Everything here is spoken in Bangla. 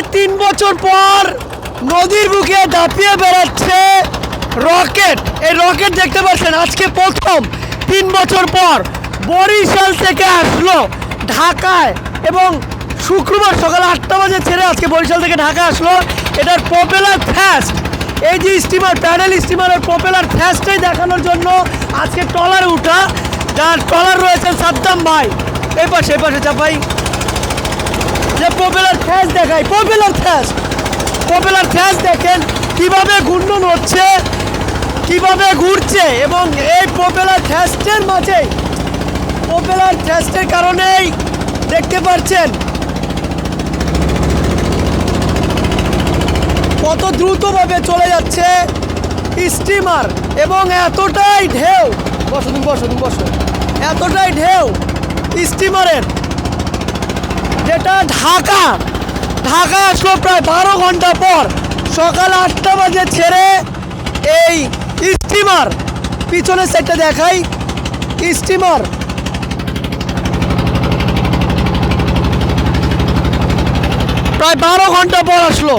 প্রায় তিন বছর পর নদীর বুকে দাপিয়ে বেড়াচ্ছে রকেট। এই রকেট দেখতে পাচ্ছেন, আজকে প্রথম তিন বছর পর বরিশাল থেকে আসলো ঢাকায় এবং শুক্রবার সকাল আটটা বাজে ছেড়ে আজকে বরিশাল থেকে ঢাকা আসলো। এটার পপুলার ফ্যাস্ট এই যে স্টিমার প্যাডেল স্টিমারের পপুলার ফাস্টটাই দেখানোর জন্য আজকে ট্রলারে উঠা। যার ট্রলার রয়েছে সাদ্দাম ভাই। এই পাশে এই পাশে চাপাই। ফ্যাস দেখাই পপুলার ফ্যাস পপুলার ফ্যাস দেখেন কীভাবে ঘূর্ণন হচ্ছে, কীভাবে ঘুরছে এবং এই পপুলার ফ্যাস্টের মাঝে পপুলার ফ্যাস্টের কারণেই দেখতে পাচ্ছেন কত দ্রুতভাবে চলে যাচ্ছে স্টিমার এবং এতটাই ঢেউ, বসো তুমি বসো তুমি, বসো। এতটাই ঢেউ স্টিমারের যেটা ঢাকা। ঢাকা আসলো প্রায় বারো ঘণ্টা পর। সকাল আটটা বাজে ছেড়ে এই স্টিমার পিছনের সাইডটা দেখাই। স্টিমার। প্রায় বারো ঘণ্টা পর আসলো।